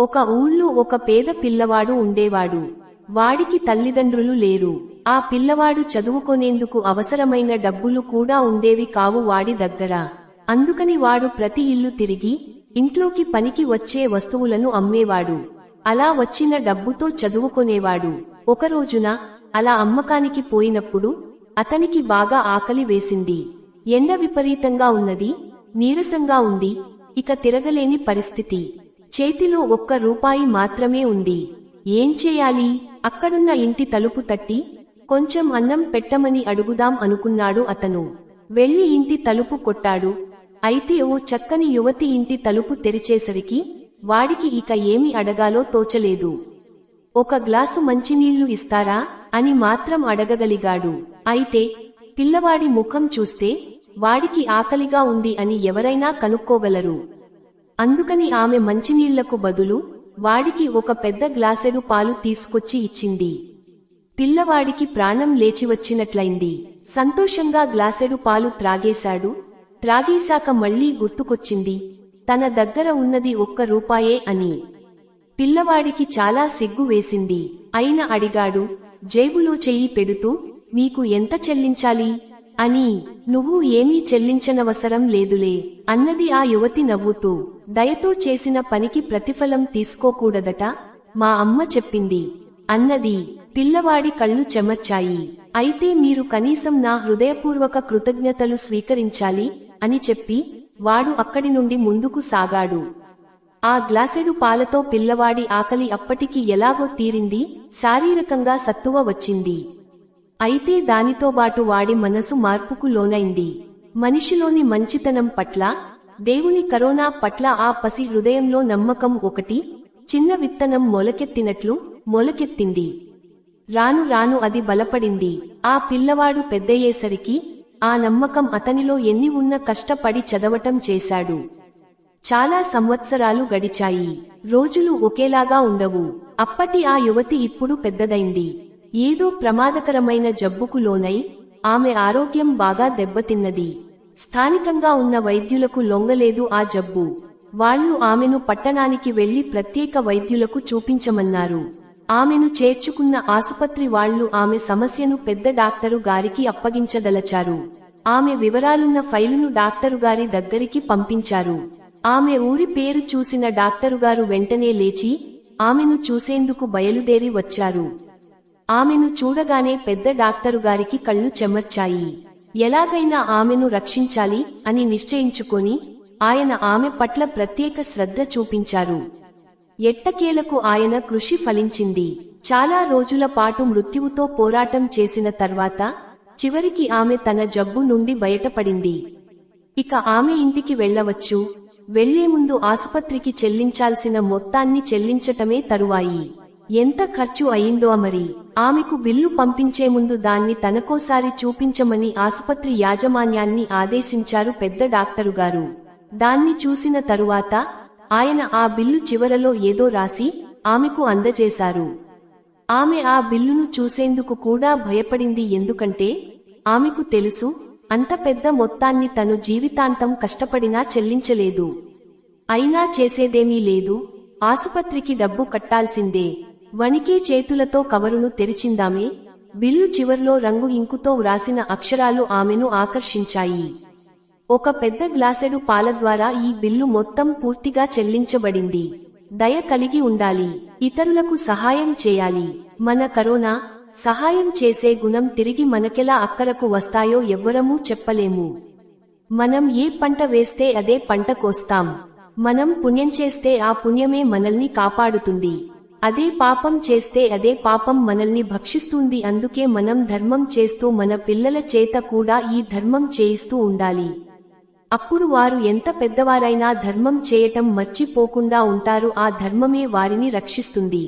ఒక ఊళ్ళో ఒక పేద పిల్లవాడు ఉండేవాడు. వాడికి తల్లిదండ్రులు లేరు. ఆ పిల్లవాడు చదువుకొనేందుకు అవసరమైన డబ్బులు కూడా ఉండేవి కావు వాడి దగ్గర. అందుకని వాడు ప్రతి ఇల్లు తిరిగి ఇంట్లోకి పనికి వచ్చే వస్తువులను అమ్మేవాడు. అలా వచ్చిన డబ్బుతో చదువుకొనేవాడు. ఒక రోజున అలా అమ్మకానికి పోయినప్పుడు అతనికి బాగా ఆకలి వేసింది. ఎండ విపరీతంగా ఉన్నది నీరసంగా ఉంది ఇక తిరగలేని పరిస్థితి. చేతిలో ఒక్క రూపాయి మాత్రమే ఉంది. ఏం చేయాలి? అక్కడున్న ఇంటి తలుపు తట్టి కొంచెం అన్నం పెట్టమని అడుగుదాం అనుకున్నాడు అతను. వెళ్ళి ఇంటి తలుపు కొట్టాడు. అయితే ఓ చక్కని యువతి ఇంటి తలుపు తెరిచేసరికి వాడికి ఇక ఏమి అడగాలో తోచలేదు. ఒక గ్లాసు మంచినీళ్ళు ఇస్తారా? అని మాత్రం అడగగలిగాడు. అయితే పిల్లవాడి ముఖం చూస్తే వాడికి ఆకలిగా ఉంది అని ఎవరైనా కనుక్కోగలరు. అందుకని ఆమె మంచినీళ్ళకు బదులు వాడికి ఒక పెద్ద గ్లాసెడు పాలు తీసుకొచ్చి ఇచ్చింది. పిల్లవాడికి ప్రాణం లేచివచ్చినట్లయింది సంతోషంగా గ్లాసెడు పాలు త్రాగేశాడు. త్రాగేశాక మళ్ళీ గుర్తుకొచ్చింది. తన దగ్గర ఉన్నది ఒక్క రూపాయే అని. పిల్లవాడికి చాలా సిగ్గు వేసింది. అయిన అడిగాడు జేబులో చెయ్యి పెడుతూ మీకు ఎంత చెల్లించాలి? అని నువ్వు ఏమీ చెల్లించనవసరం లేదులే అన్నది ఆ యువతి నవ్వుతూ దయతో చేసిన పనికి ప్రతిఫలం తీసుకోకూడదట మా అమ్మ చెప్పింది అన్నది పిల్లవాడి కళ్ళు చెమర్చాయి అయితే మీరు కనీసం నా హృదయపూర్వక కృతజ్ఞతలు స్వీకరించాలి అని చెప్పి వాడు అక్కడి నుండి ముందుకు సాగాడు. ఆ గ్లాసెడు పాలతో పిల్లవాడి ఆకలి అప్పటికి ఎలాగో తీరింది శారీరకంగా సత్తువ వచ్చింది. అయితే దానితోబాటు వాడి మనసు మార్పుకు లోనైంది. మనిషిలోని మంచితనం పట్ల దేవుని కరోనా పట్ల ఆ పసి హృదయంలో నమ్మకం ఒకటి చిన్న విత్తనం మొలకెత్తినట్లు మొలకెత్తింది. రాను రాను అది బలపడింది. ఆ పిల్లవాడు పెద్దయ్యేసరికి ఆ నమ్మకం అతనిలో ఎన్ని ఉన్న కష్టపడి చదవటం చేశాడు. చాలా సంవత్సరాలు గడిచాయి. రోజులు ఒకేలాగా ఉండవు. అప్పటి ఆ యువతి ఇప్పుడు పెద్దదైంది. ఏదో ప్రమాదకరమైన జబ్బుకు లోనై ఆమె ఆరోగ్యం బాగా దెబ్బతిన్నది. స్థానికంగా ఉన్న వైద్యులకు లొంగలేదు ఆ జబ్బు. వాళ్ళు ఆమెను పట్టణానికి వెళ్ళి ప్రత్యేక వైద్యులకు చూపించమన్నారు. ఆమెను చేర్చుకున్న ఆసుపత్రి వాళ్ళు ఆమె సమస్యను పెద్ద డాక్టరు గారికి అప్పగించదలచారు. ఆమె వివరాలున్న ఫైలును డాక్టరు గారి దగ్గరికి పంపించారు. ఆమె ఊరి పేరు చూసిన డాక్టరుగారు వెంటనే లేచి ఆమెను చూసేందుకు బయలుదేరి వచ్చారు. ఆమెను చూడగానే పెద్ద డాక్టరు గారికి కళ్ళు చెమర్చాయి. ఎలాగైనా ఆమెను రక్షించాలి అని నిశ్చయించుకొని ఆయన ఆమె పట్ల ప్రత్యేక శ్రద్ధ చూపించారు. ఎట్టకేలకు ఆయన కృషి ఫలించింది. చాలా రోజుల పాటు మృత్యువుతో పోరాటం చేసిన తర్వాత చివరికి ఆమె తన జబ్బు నుండి బయటపడింది. ఇక ఆమె ఇంటికి వెళ్ళవచ్చు. వెళ్ళే ముందు ఆసుపత్రికి చెల్లించాల్సిన మొత్తాన్ని చెల్లించటమే తరువాయి. ఎంత ఖర్చు అయిందో మరి ఆమెకు బిల్లు పంపించే ముందు దాన్ని తనకోసారి చూపించమని ఆసుపత్రి యాజమాన్యాన్ని ఆదేశించారు పెద్ద డాక్టరు గారు. దాన్ని చూసిన తరువాత ఆయన ఆ బిల్లు చివరలో ఏదో రాసి ఆమెకు అందజేశారు. ఆమె ఆ బిల్లును చూసేందుకు కూడా భయపడింది ఎందుకంటే ఆమెకు తెలుసు అంత పెద్ద మొత్తాన్ని తను జీవితాంతం కష్టపడినా చెల్లించలేదు. అయినా చేసేదేమీ లేదు ఆసుపత్రికి డబ్బు కట్టాల్సిందే. వణికే చేతులతో కవరును తెరిచిందామే బిల్లు చివర్లో రంగు ఇంకుతో వ్రాసిన అక్షరాలు ఆమెను ఆకర్షించాయి. ఒక పెద్ద గ్లాసెడు పాల ద్వారా ఈ బిల్లు మొత్తం పూర్తిగా చెల్లించబడింది. దయ కలిగి ఉండాలి ఇతరులకు సహాయం చేయాలి. మన కరోనా సహాయం చేసే గుణం తిరిగి మనకెలా అక్కరకు వస్తాయో ఎవ్వరమూ చెప్పలేము. మనం ఏ పంట వేస్తే అదే పంట కోస్తాం. మనం పుణ్యం చేస్తే ఆ పుణ్యమే మనల్ని కాపాడుతుంది. అదే పాపం చేస్తే అదే పాపం మనల్ని భక్షిస్తుంది అందుకే మనం ధర్మం చేస్తూ మన పిల్లల చేత కూడా ఈ ధర్మం చేయిస్తూ ఉండాలి. అప్పుడు వారు ఎంత పెద్దవారైనా ధర్మం చేయటం మర్చిపోకుండా ఉంటారు ఆ ధర్మమే వారిని రక్షిస్తుంది.